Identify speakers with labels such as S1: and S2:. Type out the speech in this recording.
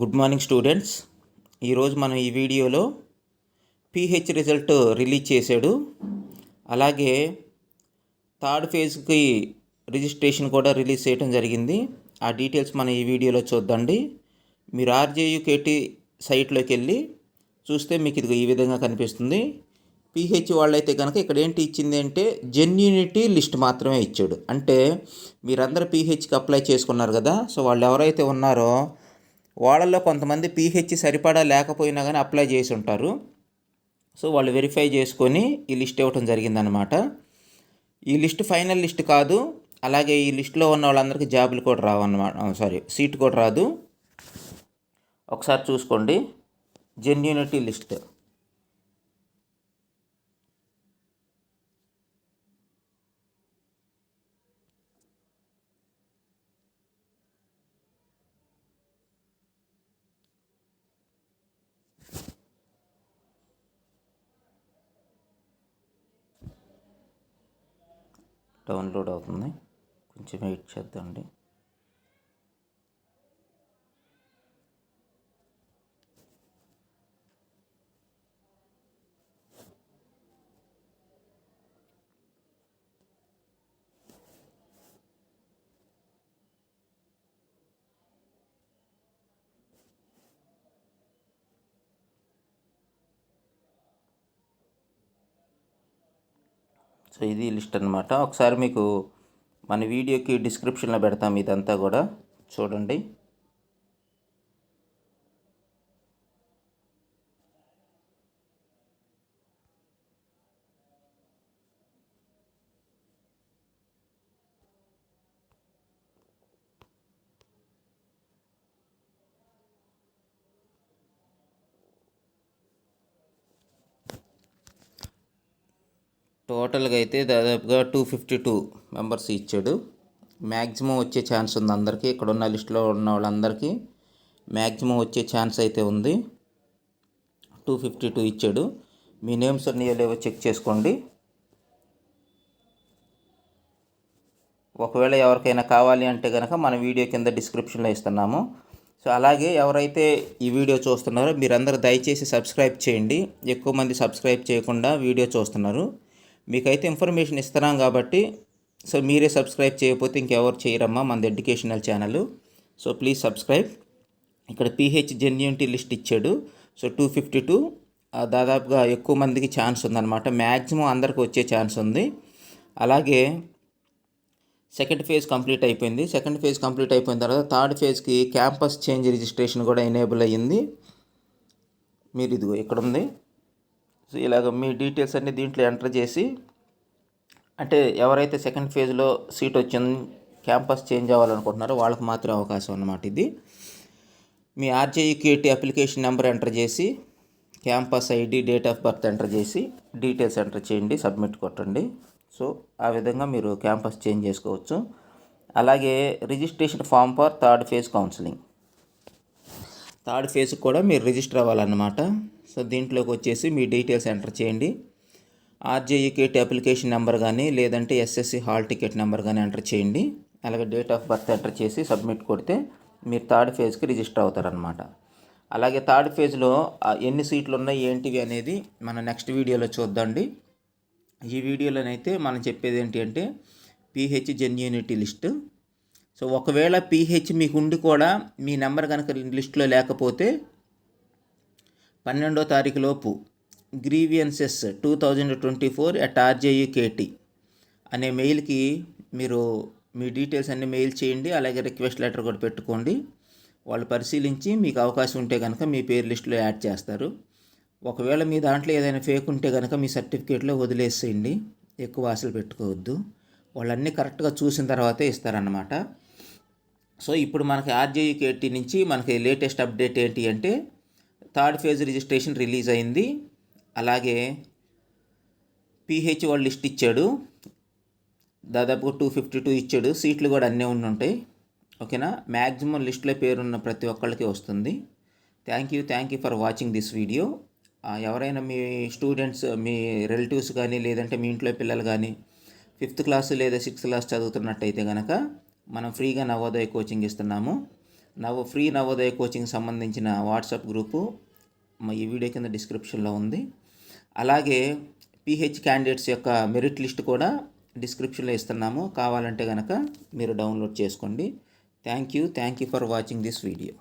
S1: Good morning students. ఈరోజు మనం ఈ వీడియోలో పీహెచ్ రిజల్ట్ రిలీజ్ చేశాడు. అలాగే థర్డ్ ఫేజ్కి రిజిస్ట్రేషన్ కూడా రిలీజ్ చేయడం జరిగింది. ఆ డీటెయిల్స్ మనం ఈ వీడియోలో చూద్దండి. మీరు ఆర్జేయుకేటీ సైట్లోకి వెళ్ళి చూస్తే మీకు ఇది ఈ విధంగా కనిపిస్తుంది. పీహెచ్ వాళ్ళైతే కనుక ఇక్కడ ఏంటి ఇచ్చింది అంటే జెన్యూనిటీ లిస్ట్ మాత్రమే ఇచ్చాడు. అంటే మీరందరూ పీహెచ్కి అప్లై చేసుకున్నారు కదా. సో వాళ్ళు ఎవరైతే ఉన్నారో వాళ్ళల్లో కొంతమంది పీహెచ్ సరిపడా లేకపోయినా కానీ అప్లై చేసి ఉంటారు సో వాళ్ళు వెరిఫై చేసుకొని ఈ లిస్ట్ ఇవ్వటం జరిగిందనమాట ఈ లిస్ట్ ఫైనల్ లిస్ట్ కాదు. అలాగే ఈ లిస్ట్లో ఉన్న వాళ్ళందరికీ జాబులు కూడా రావన్నమాట సారీ సీట్ కూడా రాదు. ఒకసారి చూసుకోండి. Genuinity list. డౌన్లోడ్ అవుతుంది. కొంచెం వెయిట్ చేద్దామండి సో ఇది లిస్ట్ అనమాట ఒకసారి మీకు మన వీడియోకి డిస్క్రిప్షన్లో పెడతాం ఇదంతా కూడా. చూడండి. టోటల్గా అయితే దాదాపుగా టూ ఫిఫ్టీ టూ మెంబర్స్ ఇచ్చాడు. మ్యాక్సిమం వచ్చే ఛాన్స్ ఉంది అందరికీ. ఇక్కడ ఉన్న లిస్ట్లో ఉన్న వాళ్ళందరికీ మ్యాక్సిమం వచ్చే ఛాన్స్ అయితే ఉంది. టూ ఫిఫ్టీ టూ ఇచ్చాడు. మీ నేమ్స్ ఉన్నాయో లేవో చెక్ చేసుకోండి. ఒకవేళ ఎవరికైనా కావాలి అంటే కనుక మన వీడియో కింద డిస్క్రిప్షన్లో ఇస్తున్నాము. సో అలాగే ఎవరైతే ఈ వీడియో చూస్తున్నారో మీరందరూ దయచేసి సబ్స్క్రైబ్ చేయండి. ఎక్కువ మంది సబ్స్క్రైబ్ చేయకుండా వీడియో చూస్తున్నారు. మీకైతే ఇన్ఫర్మేషన్ ఇస్తున్నాం కాబట్టి సో మీరే సబ్స్క్రైబ్ చేయకపోతే ఇంకెవరు చేయరమ్మా మన educational channel. So please subscribe. ఇక్కడ పీహెచ్ జెన్యూనిటీ లిస్ట్ ఇచ్చాడు. సో టూ ఫిఫ్టీ టూ దాదాపుగా ఎక్కువ మందికి ఛాన్స్ ఉందన్నమాట. మ్యాక్సిమం అందరికి వచ్చే ఛాన్స్ ఉంది. అలాగే సెకండ్ ఫేజ్ కంప్లీట్ అయిపోయింది. సెకండ్ ఫేజ్ కంప్లీట్ అయిపోయిన తర్వాత థర్డ్ ఫేజ్కి క్యాంపస్ చేంజ్ రిజిస్ట్రేషన్ కూడా ఎనేబుల్ అయ్యింది. మీరు ఇదిగో ఇక్కడ ఉంది సో ఇలాగ మీ డీటెయిల్స్ అన్ని దీంట్లో ఎంటర్ చేసి అంటే ఎవరైతే సెకండ్ ఫేజ్లో సీట్ వచ్చింది క్యాంపస్ చేంజ్ అవ్వాలనుకుంటున్నారో వాళ్ళకి మాత్రమే అవకాశం అన్నమాట ఇది. మీ ఆర్జేయుకేటి అప్లికేషన్ నెంబర్ ఎంటర్ చేసి campus ID date of birth enter చేసి డీటెయిల్స్ ఎంటర్ చేయండి సబ్మిట్ కొట్టండి. సో ఆ విధంగా మీరు క్యాంపస్ చేంజ్ చేసుకోవచ్చు. అలాగే registration form for third phase counselling. Third ఫేజ్కి కూడా మీరు రిజిస్టర్ అవ్వాలన్నమాట. సో దీంట్లోకి వచ్చేసి మీ డీటెయిల్స్ ఎంటర్ చేయండి. ఆర్జేఈ కిట్ అప్లికేషన్ నెంబర్ కానీ లేదంటే ఎస్ఎస్సి హాల్ టికెట్ నెంబర్ కానీ ఎంటర్ చేయండి. అలాగే డేట్ ఆఫ్ బర్త్ ఎంటర్ చేసి సబ్మిట్ కొడితే మీరు థర్డ్ ఫేజ్కి రిజిస్టర్ అవుతారనమాట అలాగే థర్డ్ ఫేజ్లో ఎన్ని సీట్లు ఉన్నాయి ఏంటివి అనేది మన నెక్స్ట్ వీడియోలో చూద్దండి. ఈ వీడియోలోనైతే మనం చెప్పేది ఏంటి అంటే పీహెచ్ జెన్యూనిటీ లిస్ట్. సో ఒకవేళ పీహెచ్ మీకు ఉండి కూడా మీ నెంబర్ కనుక లిస్ట్లో లేకపోతే పన్నెండో తారీఖులోపు grievances two thousand twenty four at RGUKT అనే మెయిల్కి మీరు మీ డీటెయిల్స్ అన్ని మెయిల్ చేయండి అలాగే రిక్వెస్ట్ లెటర్ కూడా పెట్టుకోండి. వాళ్ళు పరిశీలించి మీకు అవకాశం ఉంటే కనుక మీ పేరు లిస్టులో యాడ్ చేస్తారు. ఒకవేళ మీ దాంట్లో ఏదైనా ఫేక్ ఉంటే కనుక మీ సర్టిఫికేట్లో వదిలేసేయండి. ఎక్కువ ఆశలు పెట్టుకోవద్దు. వాళ్ళన్నీ కరెక్ట్గా చూసిన తర్వాతే ఇస్తారన్నమాట. సో ఇప్పుడు మనకి ఆర్జేయుకేటీ నుంచి మనకి లేటెస్ట్ అప్డేట్ ఏంటి అంటే థర్డ్ ఫేజ్ రిజిస్ట్రేషన్ రిలీజ్ అయింది. అలాగే పీహెచ్ వాళ్ళు లిస్ట్ ఇచ్చాడు. దాదాపు టూ ఫిఫ్టీ టూ ఇచ్చాడు. సీట్లు కూడా అన్నీ ఉండి ఉంటాయి. ఓకేనా? మ్యాక్సిమం లిస్ట్లో పేరున్న ప్రతి ఒక్కళ్ళకి వస్తుంది. Thank you thank you for watching this video ఎవరైనా మీ స్టూడెంట్స్ మీ రిలేటివ్స్ కానీ లేదంటే మీ ఇంట్లో పిల్లలు కానీ ఫిఫ్త్ క్లాస్ లేదా సిక్స్త్ క్లాస్ చదువుతున్నట్టయితే కనుక మనం ఫ్రీగా నవోదయ కోచింగ్ ఇస్తున్నాము. నవ ఫ్రీ నవోదయ కోచింగ్ సంబంధించిన వాట్సాప్ గ్రూపు ఈ వీడియో కింద డిస్క్రిప్షన్లో ఉంది. అలాగే పిహెచ్ క్యాండిడేట్స్ యొక్క మెరిట్ లిస్ట్ కూడా డిస్క్రిప్షన్లో ఇస్తున్నాము. కావాలంటే కనుక మీరు డౌన్లోడ్ చేసుకోండి. Thank you. Thank you for watching this video.